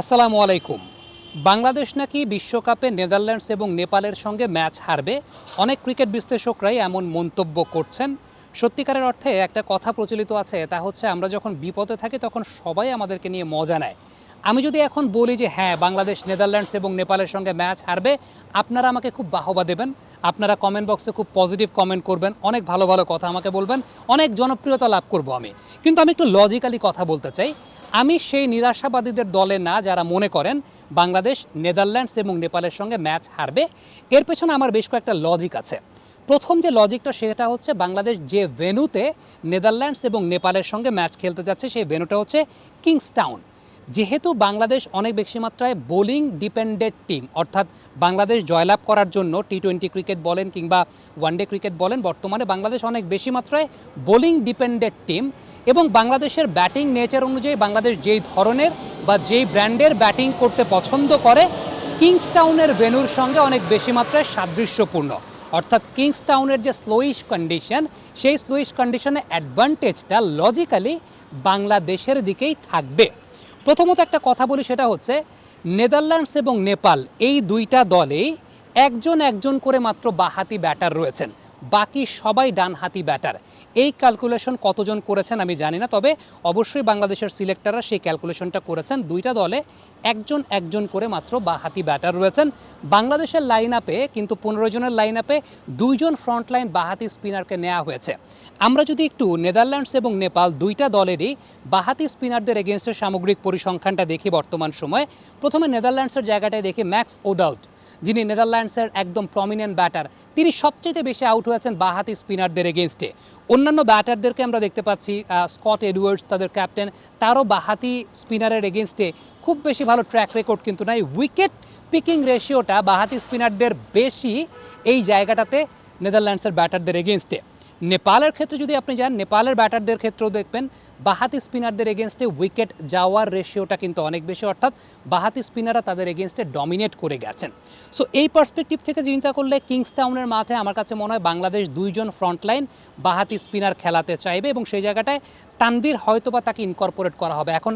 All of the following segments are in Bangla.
আসসালামু আলাইকুম। বাংলাদেশ নাকি বিশ্বকাপে নেদারল্যান্ডস এবং নেপালের সঙ্গে ম্যাচ হারবে? অনেক ক্রিকেট বিশ্লেষকরাই এমন মন্তব্য করছেন। সত্যিকারের অর্থে একটা কথা প্রচলিত আছে, তা হচ্ছে আমরা যখন বিপদে থাকি তখন সবাই আমাদেরকে নিয়ে মজা নেয়। আমি যদি এখন বলি যে হ্যাঁ বাংলাদেশ, নেদারল্যান্ডস এবং নেপালের সঙ্গে ম্যাচ হারবে, আপনারা আমাকে খুব বাহবা দেবেন। আপনারা কমেন্ট বক্সে খুব পজিটিভ কমেন্ট করবেন। অনেক ভালো ভালো কথা আমাকে বলবেন। অনেক জনপ্রিয়তা লাভ করব আমি। কিন্তু আমি একটু লজিক্যালি কথা বলতে চাই। আমি সেই নিরাশাবাদীদের দলে না যারা মনে করেন বাংলাদেশ, নেদারল্যান্ডস এবং নেপালের সঙ্গে ম্যাচ হারবে। এর পেছনে আমার বেশ কয়েকটা লজিক আছে। প্রথম যে লজিকটা সেটা হচ্ছে বাংলাদেশ যে ভেনুতে নেদারল্যান্ডস এবং নেপালের সঙ্গে ম্যাচ খেলতে যাচ্ছে, সেই ভেনুটা হচ্ছে কিংসটাউন। যেহেতু বাংলাদেশ অনেক বেশি মাত্রায় বোলিং ডিপেন্ডেড টিম, অর্থাৎ বাংলাদেশ জয়লাভ করার জন্য টি টোয়েন্টি ক্রিকেট বলেন কিংবা ওয়ানডে ক্রিকেট বলেন, বর্তমানে বাংলাদেশ অনেক বেশি মাত্রায় বোলিং ডিপেন্ডেড টিম। এবং বাংলাদেশের ব্যাটিং নেচার অনুযায়ী বাংলাদেশ যেই ধরনের বা যেই ব্র্যান্ডের ব্যাটিং করতে পছন্দ করে, কিংসটাউনের ভেনুর সঙ্গে অনেক বেশি মাত্রায় সাদৃশ্যপূর্ণ। অর্থাৎ কিংসটাউনের যে স্লোইশ কন্ডিশন সেই স্লোইশ কন্ডিশনে অ্যাডভান্টেজটা লজিক্যালি বাংলাদেশের দিকেই থাকবে। প্রথমত একটা কথা বলি, সেটা হচ্ছে নেদারল্যান্ডস এবং নেপাল, এই দুইটা দলেই একজন একজন করে মাত্র বাহাতি ব্যাটার রয়েছেন। বাকি সবাই ডানহাতি ব্যাটার এই ক্যালকুলেশন কতজন করেছেন আমি জানি না, তবে অবশ্যই বাংলাদেশের সিলেক্টররা সেই ক্যালকুলেশনটা করেছেন। দুইটা দলে একজন একজন করে মাত্র বাহাতি ব্যাটার রয়েছেন। বাংলাদেশের লাইন আপে কিন্তু পনেরো জনের লাইন আপে দুইজন ফ্রন্টলাইন বাহাতি স্পিনারকে নেওয়া হয়েছে। আমরা যদি একটু নেদারল্যান্ডস এবং নেপাল দুইটা দলেরই বাহাতি স্পিনারদের এগেনস্টের সামগ্রিক পরিসংখ্যানটা দেখি বর্তমান সময়ে। প্রথমে নেদারল্যান্ডসের জায়গাটায় দেখি ম্যাক্স ওডাউট যিনি নেদারল্যান্ডসের একদম প্রমিনেন্ট ব্যাটার তিনি সবচেয়ে বেশি আউট হয়েছেন বাহাতি স্পিনারদের এগেনস্টে অন্যান্য ব্যাটারদেরকে আমরা দেখতে পাচ্ছি স্কট এডওয়ার্ডস তাদের ক্যাপ্টেন তারও বাহাতি স্পিনারের এগেনস্টে খুব বেশি ভালো ট্র্যাক রেকর্ড কিন্তু নাই। উইকেট পিকিং রেশিওটা বাহাতি স্পিনারদের বেশি এই জায়গাটাতে নেদারল্যান্ডসের ব্যাটারদের এগেনস্টে নেপালের ক্ষেত্রে যদি আপনি যান, নেপালের ব্যাটারদের ক্ষেত্রেও দেখবেন, বাহাতি স্পিনারদের এগেনস্টে উইকেট যাওয়ার রেশিওটা কিন্তু অনেক বেশি, অর্থাৎ বাহাতি স্পিনাররা তাদের এগেনস্টে ডমিনেট করে গেছেন। সো এই পার্সপেক্টিভ থেকে চিন্তা করলে কিংসটাউনের মাঠে আমার কাছে মনে হয় বাংলাদেশ দুইজন ফ্রন্টলাইন বাহাতি স্পিনার খেলাতে চাইবে এবং সেই জায়গাটায় তানভীর হয়তোবা তাকে ইনকর্পোরেট করা হবে। এখন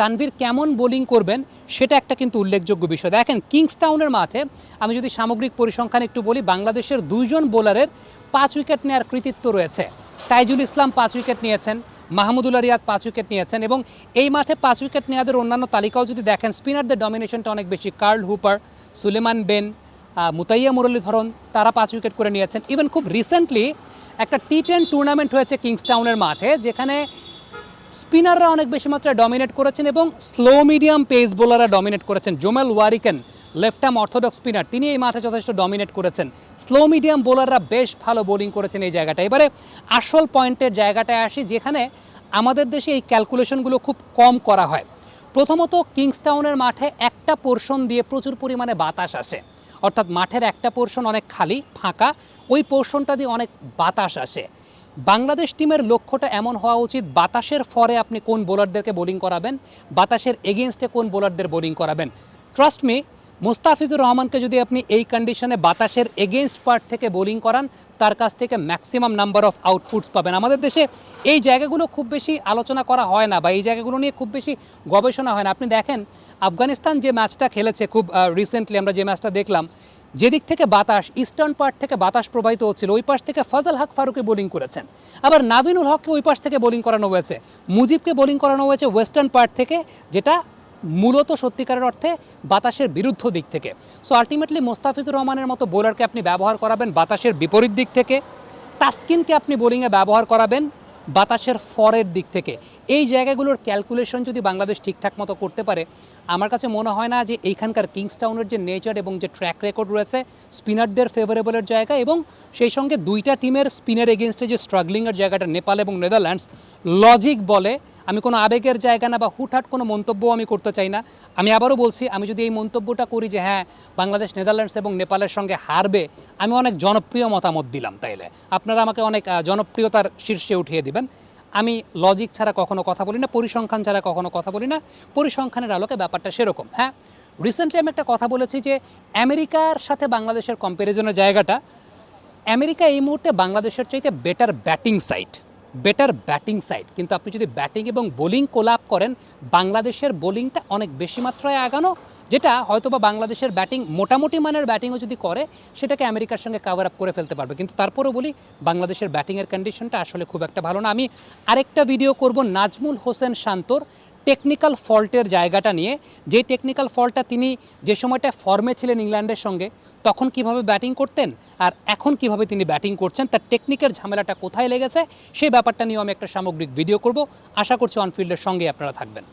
তানভীর কেমন বোলিং করবেন, সেটা একটা কিন্তু উল্লেখযোগ্য বিষয়। দেখেন কিংস টাউনের মাঠে আমি যদি সামগ্রিক পরিসংখ্যান একটু বলি, বাংলাদেশের দুইজন বোলারের পাঁচ উইকেট নেওয়ার কৃতিত্ব রয়েছে। তাইজুল ইসলাম পাঁচ উইকেট নিয়েছেন, মাহমুদুল্লাহ রিয়াদ পাঁচ উইকেট নিয়েছেন এবং এই মাঠে পাঁচ উইকেট নেওয়াদের অন্যান্য তালিকাও যদি দেখেন, স্পিনারদের ডমিনেশনটা অনেক বেশি। Carl Hooper, Suleiman Benn Muttiah Muralitharan তারা পাঁচ উইকেট করে নিয়েছেন। ইভেন খুব রিসেন্টলি একটা টি টেন টুর্নামেন্ট হয়েছে কিংসটাউনের মাঠে, যেখানে স্পিনাররা অনেক বেশি মাত্রায় ডমিনেট করেছেন এবং স্লো মিডিয়াম পেস বোলাররা ডমিনেট করেছেন। Jomel Warrican left arm orthodox spinner. তিনি এই মাঠে যথেষ্ট ডমিনেট করেছেন। স্লো মিডিয়াম বোলাররা বেশ ভালো বোলিং করেছেন এই জায়গাটা। এবারে আসল পয়েন্টের জায়গাটায় আসি, যেখানে আমাদের দেশে এই ক্যালকুলেশনগুলো খুব কম করা হয়। প্রথমত, কিংসটাউনের মাঠে একটা পোর্শন দিয়ে প্রচুর পরিমাণে বাতাস আসে। অর্থাৎ মাঠের একটা পোর্শন অনেক খালি, ফাঁকা, ওই পোর্শনটা দিয়ে অনেক বাতাস আসে। বাংলাদেশ টিমের লক্ষ্যটা এমন হওয়া উচিত, বাতাসের ফরে আপনি কোন বোলারদেরকে বোলিং করাবেন, বাতাসের এগেনস্টে কোন বোলারদের বোলিং করাবেন। ট্রাস্ট মি মুস্তাফিজুর রহমানকে যদি আপনি এই কন্ডিশনে বাতাসের এগেনস্ট পার্ট থেকে বোলিং করান, তার কাছ থেকে ম্যাক্সিমাম নাম্বার অফ আউটপুটস পাবেন। আমাদের দেশে এই জায়গাগুলো খুব বেশি আলোচনা করা হয় না বা এই জায়গাগুলো নিয়ে খুব বেশি গবেষণা হয় না। আপনি দেখেন, আফগানিস্তান যে ম্যাচটা খেলেছে খুব রিসেন্টলি আমরা যে ম্যাচটা দেখলাম, যেদিক থেকে বাতাস ইস্টার্ন পার্ট থেকে বাতাস প্রবাহিত হচ্ছিল, ওই পাশ থেকে ফজল হক ফারুকে বোলিং করেছেন। আবার নাবিনুল হককে ওই পাশ থেকে বোলিং করানো হয়েছে। মুজিবকে বোলিং করানো হয়েছে ওয়েস্টার্ন পার্ট থেকে, যেটা মূলত সত্যিকারের অর্থে বাতাসের বিরুদ্ধ দিক থেকে। সো আলটিমেটলি মোস্তাফিজুর রহমানের মতো বোলারকে আপনি ব্যবহার করাবেন বাতাসের বিপরীত দিক থেকে। তাসকিনকে আপনি বোলিংয়ে ব্যবহার করাবেন বাতাসের ফরের দিক থেকে। এই জায়গাগুলোর ক্যালকুলেশন যদি বাংলাদেশ ঠিকঠাক মতো করতে পারে, আমার কাছে মনে হয় না যে এইখানকার কিংসটাউনের যে নেচার এবং যে ট্র্যাক রেকর্ড রয়েছে স্পিনারদের ফেভারেবলের জায়গা এবং সেই সঙ্গে দুইটা টিমের স্পিনার এগেনস্টে যে স্ট্রাগলিংয়ের জায়গাটা, নেপাল এবং নেদারল্যান্ডস লজিক বলে আমি কোনো আবেগের জায়গা না বা হুটহাট কোনো মন্তব্য আমি করতে চাই না। আমি আবারও বলছি, আমি যদি এই মন্তব্যটা করি যে হ্যাঁ বাংলাদেশ, নেদারল্যান্ডস এবং নেপালের সঙ্গে হারবে, আমি অনেক জনপ্রিয় মতামত দিলাম তাইলে। আপনারা আমাকে অনেক জনপ্রিয়তার শীর্ষে উঠিয়ে দিবেন। আমি লজিক ছাড়া কখনো কথা বলি না, পরিসংখ্যান ছাড়া কখনো কথা বলি না, পরিসংখ্যানের আলোকে ব্যাপারটা সেরকম হ্যাঁ? রিসেন্টলি আমি একটা কথা বলেছি যে, আমেরিকার সাথে বাংলাদেশের কম্প্যারিজনের জায়গাটা, আমেরিকা এই মুহূর্তে বাংলাদেশের চাইতে better batting site better batting side কিন্তু আপনি যদি ব্যাটিং এবং বোলিং কোলাপ করেন, বাংলাদেশের বোলিংটা অনেক বেশি মাত্রায় আগানো যেটা হয়তো বা বাংলাদেশের ব্যাটিং, মোটামুটি মানের ব্যাটিংও যদি করে, সেটাকে আমেরিকার সঙ্গে কাভার আপ করে ফেলতে পারবে। কিন্তু তারপরেও বলি, বাংলাদেশের ব্যাটিংয়ের কন্ডিশনটা আসলে খুব একটা ভালো না। আমি আরেকটা ভিডিও করব নাজমুল হোসেন শান্তর টেকনিক্যাল ফল্টের জায়গাটা নিয়ে। যে টেকনিক্যাল ফল্টটা তিনি যে সময়টা ফর্মে ছিলেন ইংল্যান্ডের সঙ্গে, তখন কীভাবে ব্যাটিং করতেন আর এখন কীভাবে তিনি ব্যাটিং করছেন, তার টেকনিকের ঝামেলাটা কোথায় লেগেছে, সেই ব্যাপারটা নিয়েও আমি একটা সামগ্রিক ভিডিও করব। আশা করছি অনফিল্ডের সঙ্গে আপনারা থাকবেন।